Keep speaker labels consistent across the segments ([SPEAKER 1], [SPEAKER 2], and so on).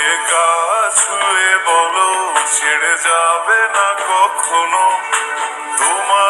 [SPEAKER 1] এ গা ছুঁয়ে বলো ছেড়ে যাবে না কখনো? তোমার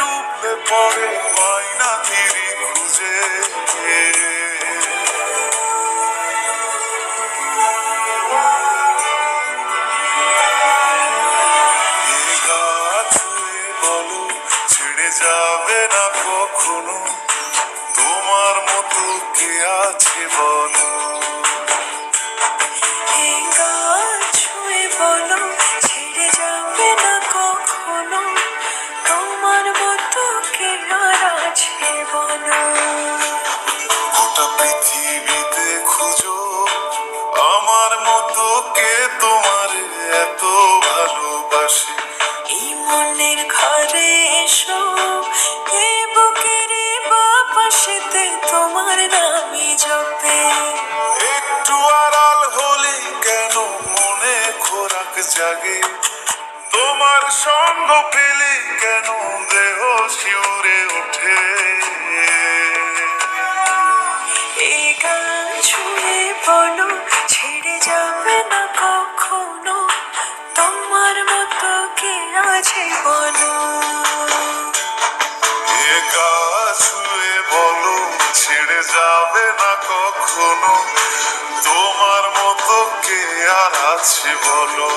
[SPEAKER 1] ডুবলে পরে পাই না খুঁজে যাবে না কখনো। তোমার মতো কে আছে
[SPEAKER 2] এসো এ বুকের বাপাশেতে তোমার নামই জপে।
[SPEAKER 1] একটু আড়াল হলে কেন মনে খোরাক জাগে? তোমার সঙ্গ পেলে কেন দেহ শিউরে ওঠে?
[SPEAKER 2] এই গান ছুঁয়ে বলো ছেড়ে যাবে
[SPEAKER 1] আর আছি বলো।